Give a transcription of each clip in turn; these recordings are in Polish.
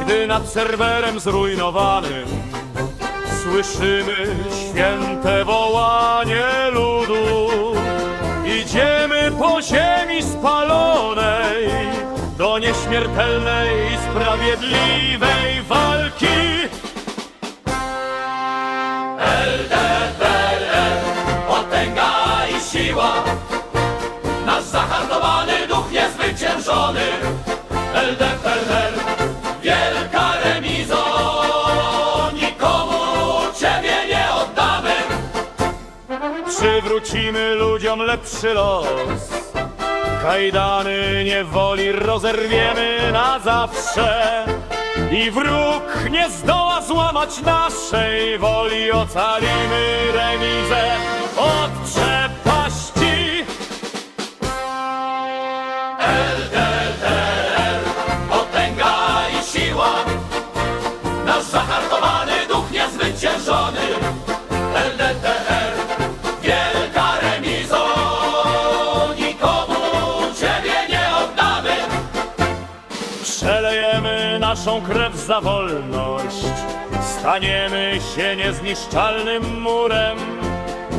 gdy nad serwerem zrujnowanym słyszymy święte wołanie ludu. Idziemy po ziemi spalonej do nieśmiertelnej i sprawiedliwej walki. potęga i siła. Nasz zahartowany duch niezwyciężony. Przywrócimy ludziom lepszy los. Kajdany niewoli rozerwiemy na zawsze. I wróg nie zdoła złamać naszej woli. Ocalimy remizę naszą krew za wolność, staniemy się niezniszczalnym murem,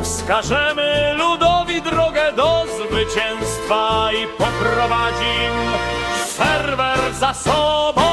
wskażemy ludowi drogę do zwycięstwa i poprowadzim serwer za sobą.